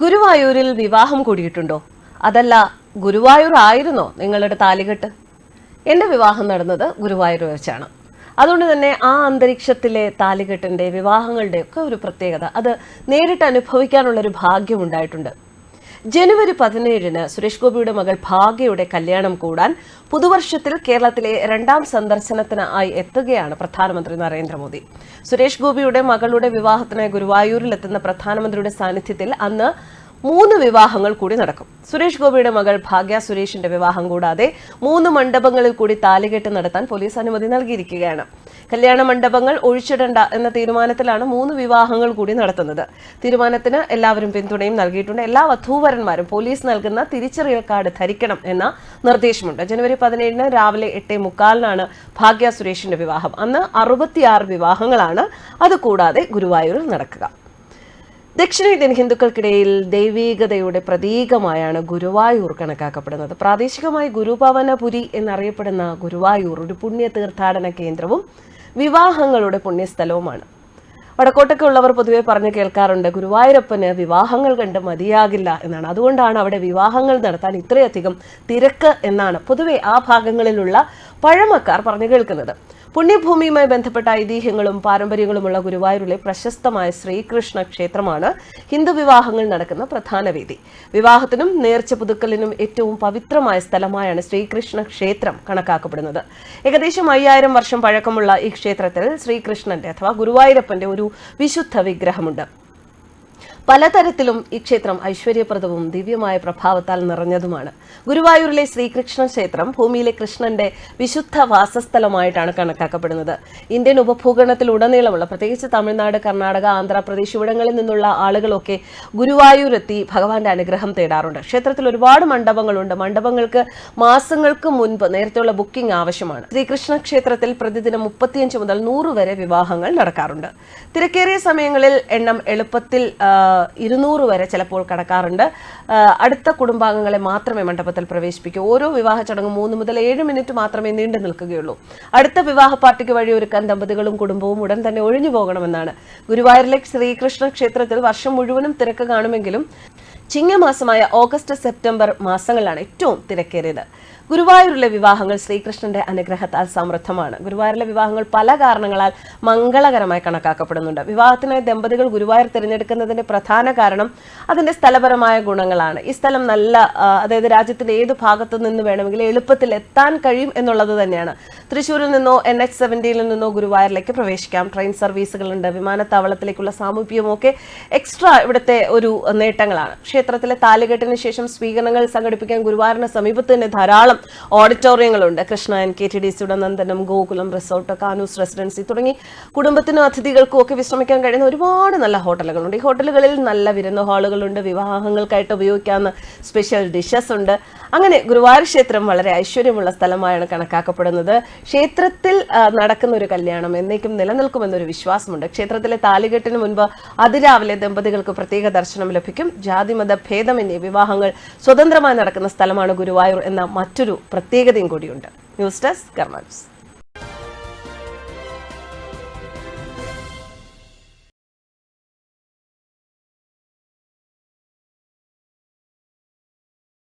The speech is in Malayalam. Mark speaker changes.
Speaker 1: ഗുരുവായൂരിൽ വിവാഹം കൂടിയിട്ടുണ്ടോ? അതല്ല ഗുരുവായൂർ ആയിരുന്നോ നിങ്ങളുടെ താലികെട്ട്? എന്റെ വിവാഹം നടന്നത് ഗുരുവായൂർ വെച്ചാണ്. അതുകൊണ്ട് തന്നെ ആ അന്തരീക്ഷത്തിലെ താലികെട്ടിന്റെ വിവാഹങ്ങളുടെ ഒക്കെ ഒരു പ്രത്യേകത. അത് നേരിട്ട് അനുഭവിക്കാനുള്ളൊരു ഭാഗ്യം ഉണ്ടായിട്ടുണ്ട്. ജനുവരി പതിനേഴിന് സുരേഷ് ഗോപിയുടെ മകൾ ഭാഗ്യയുടെ കല്യാണം കൂടാൻ പുതുവർഷത്തിൽ കേരളത്തിലെ രണ്ടാം സന്ദർശനത്തിനായി എത്തുകയാണ് പ്രധാനമന്ത്രി നരേന്ദ്രമോദി. സുരേഷ് ഗോപിയുടെ മകളുടെ വിവാഹത്തിനായി ഗുരുവായൂരിൽ എത്തുന്ന പ്രധാനമന്ത്രിയുടെ സാന്നിധ്യത്തിൽ അന്ന് മൂന്ന് വിവാഹങ്ങൾ കൂടി നടക്കും. സുരേഷ് ഗോപിയുടെ മകൾ ഭാഗ്യ സുരേഷിന്റെ വിവാഹം കൂടാതെ മൂന്ന് മണ്ഡപങ്ങളിൽ കൂടി താലികെട്ട് നടത്താൻ പോലീസ് അനുമതി നൽകിയിരിക്കുകയാണ്. കല്യാണ മണ്ഡപങ്ങൾ ഒഴിച്ചിടണ്ട എന്ന തീരുമാനത്തിലാണ് മൂന്ന് വിവാഹങ്ങൾ കൂടി നടത്തുന്നത്. തീരുമാനത്തിന് എല്ലാവരും പിന്തുണയും നൽകിയിട്ടുണ്ട്. എല്ലാ വധൂവരന്മാരും പോലീസ് നൽകുന്ന തിരിച്ചറിയൽ കാർഡ് ധരിക്കണം എന്ന നിർദ്ദേശമുണ്ട്. ജനുവരി പതിനേഴിന് രാവിലെ എട്ടേ മുക്കാലിനാണ് ഭാഗ്യ സുരേഷിന്റെ വിവാഹം. അന്ന് അറുപത്തിയാറ് വിവാഹങ്ങളാണ്. അതുകൂടാതെ ഗുരുവായൂരിൽ നടക്കുക. ദക്ഷിണേന്ത്യൻ ഹിന്ദുക്കൾക്കിടയിൽ ദൈവീകതയുടെ പ്രതീകമായാണ് ഗുരുവായൂർ കണക്കാക്കപ്പെടുന്നത്. പ്രാദേശികമായി ഗുരുഭവനപുരി എന്നറിയപ്പെടുന്ന ഗുരുവായൂർ ഒരു പുണ്യ തീർത്ഥാടന കേന്ദ്രവും വിവാഹങ്ങളുടെ പുണ്യസ്ഥലവുമാണ്. വടക്കോട്ടൊക്കെ ഉള്ളവർ പൊതുവെ പറഞ്ഞു കേൾക്കാറുണ്ട് ഗുരുവായൂരപ്പന് വിവാഹങ്ങൾ കണ്ട് മതിയാകില്ല എന്നാണ്. അതുകൊണ്ടാണ് അവിടെ വിവാഹങ്ങൾ നടത്താൻ ഇത്രയധികം തിരക്ക് എന്നാണ് പൊതുവെ ആ ഭാഗങ്ങളിലുള്ള പഴമക്കാർ പറഞ്ഞു കേൾക്കുന്നത്. പുണ്യഭൂമിയുമായി ബന്ധപ്പെട്ട ഐതിഹ്യങ്ങളും പാരമ്പര്യങ്ങളുമുള്ള ഗുരുവായൂരിലെ പ്രശസ്തമായ ശ്രീകൃഷ്ണ ക്ഷേത്രമാണ് ഹിന്ദു വിവാഹങ്ങൾ നടക്കുന്ന പ്രധാന വേദി. വിവാഹത്തിനും നേർച്ച പുതുക്കലിനും ഏറ്റവും പവിത്രമായ സ്ഥലമായാണ് ശ്രീകൃഷ്ണ ക്ഷേത്രം കണക്കാക്കപ്പെടുന്നത്. ഏകദേശം അയ്യായിരം വർഷം പഴക്കമുള്ള ഈ ക്ഷേത്രത്തിൽ ശ്രീകൃഷ്ണന്റെ അഥവാ ഗുരുവായൂരപ്പന്റെ ഒരു വിശുദ്ധ വിഗ്രഹമുണ്ട്. പലതരത്തിലും ഈ ക്ഷേത്രം ഐശ്വര്യപ്രദവും ദിവ്യമായ പ്രഭാവത്താൽ നിറഞ്ഞതുമാണ്. ഗുരുവായൂരിലെ ശ്രീകൃഷ്ണ ക്ഷേത്രം ഭൂമിയിലെ കൃഷ്ണന്റെ വിശുദ്ധ വാസസ്ഥലമായിട്ടാണ് കണക്കാക്കപ്പെടുന്നത്. ഇന്ത്യൻ ഉപഭൂഖണ്ഡത്തിലുടനീളമുള്ള പ്രത്യേകിച്ച് തമിഴ്നാട് കർണാടക ആന്ധ്രാപ്രദേശ് ഇവിടങ്ങളിൽ നിന്നുള്ള ആളുകളൊക്കെ ഗുരുവായൂരെത്തി ഭഗവാന്റെ അനുഗ്രഹം തേടാറുണ്ട്. ക്ഷേത്രത്തിൽ ഒരുപാട് മണ്ഡപങ്ങളുണ്ട്. മണ്ഡപങ്ങൾക്ക് മാസങ്ങൾക്ക് മുൻപ് നേരത്തെയുള്ള ബുക്കിംഗ് ആവശ്യമാണ്. ശ്രീകൃഷ്ണ ക്ഷേത്രത്തിൽ പ്രതിദിനം മുപ്പത്തിയഞ്ച് മുതൽ നൂറ് വരെ വിവാഹങ്ങൾ നടക്കാറുണ്ട്. തിരക്കേറിയ സമയങ്ങളിൽ എണ്ണം എളുപ്പത്തിൽ ഇരുന്നൂറ് വരെ ചിലപ്പോൾ കടക്കാറുണ്ട്. അടുത്ത കുടുംബാംഗങ്ങളെ മാത്രമേ മണ്ഡപത്തിൽ പ്രവേശിപ്പിക്കൂ. ഓരോ വിവാഹ ചടങ്ങും മൂന്ന് മുതൽ ഏഴ് മിനിറ്റ് മാത്രമേ നീണ്ടു നിൽക്കുകയുള്ളൂ. അടുത്ത വിവാഹ പാർട്ടിക്ക് വഴിയൊരുക്കാൻ ദമ്പതികളും കുടുംബവും ഉടൻ തന്നെ ഒഴിഞ്ഞു പോകണമെന്നാണ്. ഗുരുവായൂരിലെ ശ്രീകൃഷ്ണ ക്ഷേത്രത്തിൽ വർഷം മുഴുവനും തിരക്ക് കാണുമെങ്കിലും ചിങ്ങമാസമായ ഓഗസ്റ്റ് സെപ്റ്റംബർ മാസങ്ങളിലാണ് ഏറ്റവും തിരക്കേറിയത്. ഗുരുവായൂരിലെ വിവാഹങ്ങൾ ശ്രീകൃഷ്ണന്റെ അനുഗ്രഹത്താൽ സമൃദ്ധമാണ്. ഗുരുവായൂരിലെ വിവാഹങ്ങൾ പല കാരണങ്ങളാൽ മംഗളകരമായി കണക്കാക്കപ്പെടുന്നുണ്ട്. വിവാഹത്തിനായി ദമ്പതികൾ ഗുരുവായൂർ തിരഞ്ഞെടുക്കുന്നതിന്റെ പ്രധാന കാരണം അതിന്റെ സ്ഥലപരമായ ഗുണങ്ങളാണ്. ഈ സ്ഥലം നല്ല അതായത് രാജ്യത്തിന്റെ ഏത് ഭാഗത്തു നിന്ന് വേണമെങ്കിലും എളുപ്പത്തിൽ എത്താൻ കഴിയും എന്നുള്ളത് തന്നെയാണ്. തൃശ്ശൂരിൽ നിന്നോ എൻ എച്ച് സെവന്റിയിൽ നിന്നോ ഗുരുവായൂരിലേക്ക് പ്രവേശിക്കാം. ട്രെയിൻ സർവീസുകളുണ്ട്. വിമാനത്താവളത്തിലേക്കുള്ള സാമീപ്യവും എക്സ്ട്രാ ഇവിടുത്തെ ഒരു നേട്ടങ്ങളാണ്. ക്ഷേത്രത്തിലെ താലുകെട്ടിന് ശേഷം സ്വീകരണങ്ങൾ സംഘടിപ്പിക്കാൻ ഗുരുവായൂരിന് സമീപത്ത് തന്നെ ധാരാളം ഓഡിറ്റോറിയങ്ങളുണ്ട്. Krishna N K T D സിയുടെ നന്ദനം ഗോകുലം റിസോർട്ട് കാനൂസ് റെസിഡൻസി തുടങ്ങി കുടുംബത്തിനും അതിഥികൾക്കും ഒക്കെ വിശ്രമിക്കാൻ കഴിയുന്ന ഒരുപാട് നല്ല ഹോട്ടലുകളുണ്ട്. ഈ ഹോട്ടലുകളിൽ നല്ല വിരുന്ന ഹാളുകളുണ്ട് വിവാഹങ്ങൾക്കായിട്ട് ഉപയോഗിക്കാവുന്ന സ്പെഷ്യൽ ഡിഷസ് ഉണ്ട്. അങ്ങനെ ഗുരുവായൂർ ക്ഷേത്രം വളരെ ഐശ്വര്യമുള്ള സ്ഥലമായാണ് കണക്കാക്കപ്പെടുന്നത്. ക്ഷേത്രത്തിൽ നടക്കുന്ന ഒരു കല്യാണം എന്നേക്കും നിലനിൽക്കുമെന്നൊരു വിശ്വാസമുണ്ട്. ക്ഷേത്രത്തിലെ താലികെട്ടിന് മുൻപ് അതിരാവിലെ ദമ്പതികൾക്ക് പ്രത്യേക ദർശനം ലഭിക്കും. ജാതിമത ഭേദമന്യേ വിവാഹങ്ങൾ സ്വതന്ത്രമായി നടക്കുന്ന സ്ഥലമാണ് ഗുരുവായൂർ എന്ന മറ്റൊരു പ്രത്യേകതയും കൂടിയുണ്ട്. News desk കർമാൻസ്